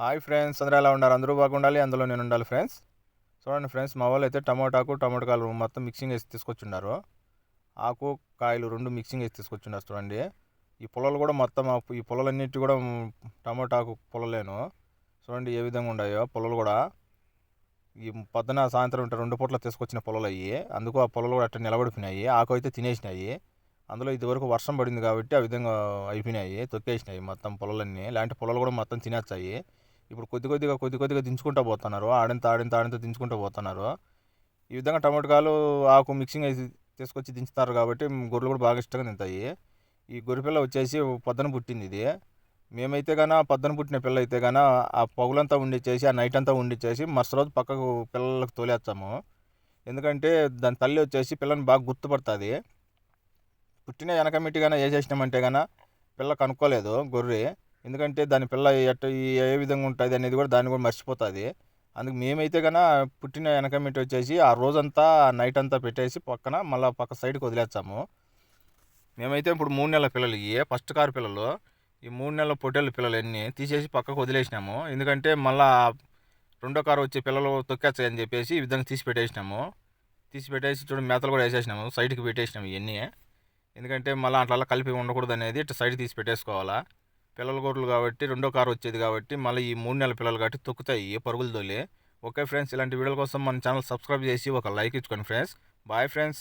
Hi friends అందరూ ఎలా ఉన్నారు? అందరూ బాగుండాలి అందులో నేను ఉండాలి ఫ్రెండ్స్ చూడండి ఫ్రెండ్స్ మా వాళ్ళు అయితే టమాటాకు టమాటకాయలు మొత్తం మిక్సింగ్ వేసి తీసుకొచ్చున్నారు. ఆకు కాయలు రెండు మిక్సింగ్ వేసి తీసుకొచ్చున్నారు చూడండి. ఈ పొలాలు కూడా మొత్తం ఈ పొలాలన్నిటి కూడా టమాటాకు పొలలేను. చూడండి ఏ విధంగా ఉన్నాయో పొలాలు కూడా. ఈ పొద్దున సాయంత్రం ఇట్లా రెండు పూట్ల తీసుకొచ్చిన పొలాలు అయ్యి అందుకు ఆ పొలాలు కూడా అట్లా నిలబడిపోయినాయి. ఆకు అయితే తినేసినాయి. అందులో ఇదివరకు వర్షం పడింది కాబట్టి ఆ విధంగా అయిపోయినాయి తొక్కేసినాయి మొత్తం పొలాలన్నీ. ఇలాంటి పొలాలు కూడా మొత్తం తినేస్తాయి. ఇప్పుడు కొద్ది కొద్దిగా కొద్ది కొద్దిగా దించుకుంటూ పోతున్నారు. ఆడింత ఆడింత ఆడింత దించుకుంటూ పోతున్నారు. ఈ విధంగా టమాటకాయలు ఆకు మిక్సింగ్ వేసి తీసుకొచ్చి దించుతారు కాబట్టి గొర్రెలు కూడా బాగా ఇష్టంగా తింటాయి. ఈ గొర్రె పిల్ల వచ్చేసి పొద్దున పుట్టింది ఇది. మేమైతే గాన పొద్దున పుట్టిన పిల్ల అయితే గాన ఆ పగులంతా ఉండిచ్చేసి ఆ నైట్ అంతా ఉండిచ్చేసి మరుసటి రోజు పక్కకు పిల్లలకు తోలేస్తాము. ఎందుకంటే దాని తల్లి వచ్చేసి పిల్లని బాగా గుర్తుపడుతుంది. పుట్టిన వెనకమిట్టిగానే ఏ చేసినామంటే గాన పిల్ల కనుక్కోలేదు గొర్రె. ఎందుకంటే దాని పిల్ల ఎట్ట ఏ విధంగా ఉంటుంది అనేది కూడా దాన్ని కూడా మర్చిపోతుంది. అందుకు మేమైతే కన్నా పుట్టిన వెనకమిట్టి వచ్చేసి ఆ రోజంతా నైట్ అంతా పెట్టేసి పక్కన మళ్ళీ పక్క సైడ్కి వదిలేస్తాము. మేమైతే ఇప్పుడు మూడు నెలల పిల్లలు ఇవి ఫస్ట్ కారు పిల్లలు. ఈ మూడు నెలల పొట్టేళ్ళ పిల్లలు అన్నీ తీసేసి పక్కకు వదిలేసినాము. ఎందుకంటే మళ్ళా రెండో కారు వచ్చే పిల్లలు తొక్కేస్తాయని చెప్పేసి ఈ విధంగా తీసి పెట్టేసినాము. తీసి పెట్టేసి చూడండి మేతలు కూడా వేసేసినాము సైడ్కి పెట్టేసినాము ఇవన్నీ ఎందుకంటే మళ్ళీ అట్లా కలిపి ఉండకూడదు అనేది ఇటు సైడ్ తీసి పెట్టేసుకోవాలా. పిల్లల గొర్రెలు కాబట్టి రెండో కారు వచ్చేది కాబట్టి మళ్ళీ ఈ మూడు నెలల పిల్లలు కాబట్టి తొక్కుతాయి పరుగులు తోలే. ఓకే ఫ్రెండ్స్ ఇలాంటి వీడియోల కోసం మన ఛానల్ సబ్స్క్రైబ్ చేసి ఒక లైక్ ఇచ్చుకోండి ఫ్రెండ్స్. Bye friends.